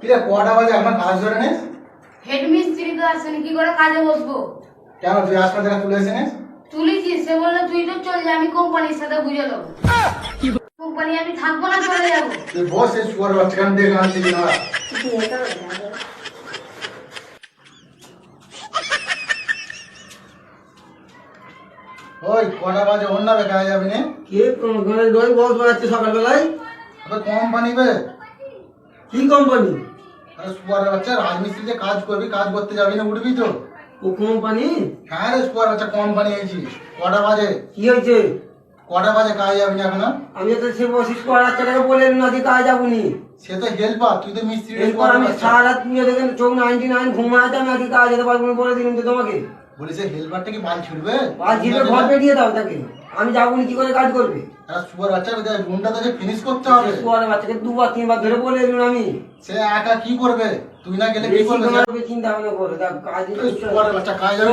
কিরে কটা বাজে? এখন কাজ ধরে নিস? হেড মিস্ত্রি তো আসেনি কি করে কাজে বসবো? কেন তুই হাসপাতালে থেকে তুলে এসে নিস? তুলেছি সে বলল তুই তো চল যা আমি কোম্পানির সাথে বুঝে দেবো কোম্পানি আমি থাকব না চলে যাব। তুই বস এই শুয়ার বাচ্চা কেন দেখে আনছি না ওই কটা বাজে? অন্য কাজ যাবি না? কে ঘরে রোজ বস বাড়াচ্ছে সকালবেলায়? কোম্পানি বে? কি কোম্পানি? আরে শুয়ার বাচ্চা রাজমিস্ত্রি যে কাজ করবি কাজ করতে যাবি না উঠবি তো। ও কোম্পানি? হ্যাঁ রে শুয়ার বাচ্চা কোম্পানি এসেছি কটা বাজে? কি হয়েছে? কটা বাজে কাজ যাবি না এখন? আমি তো সে বসিস করাচ্ছাটাকে বলে না যে কাজ যাবনি। সে তো হেল্পার তুই তো মিস্ত্রি এরপর আমি সারা রাত নিয়ে দেখেন চোখ নাইনটি নাইন ঘুমাতে আমি আজকে কাজ যেতে পারব বলে দিলাম তো তোমাকে। বলি সে হেল্পারটা কি বাল ছিড়বে? আর জিপে ঘর পেরিয়ে দাও তাকে। আমি যাব বলি কি করে কাজ করবে? শুয়ার বাচ্চা রুমটা তো ফিনিশ করতে হবে। পরে বাচ্চাকে দুবার তিনবার ধরে বলে দিল আমি। সে একা কি করবে? তুই না গেলে কি করবে? চিন্তা ভাবনা করে কাজ শুয়ার বাচ্চা কাজ যাবে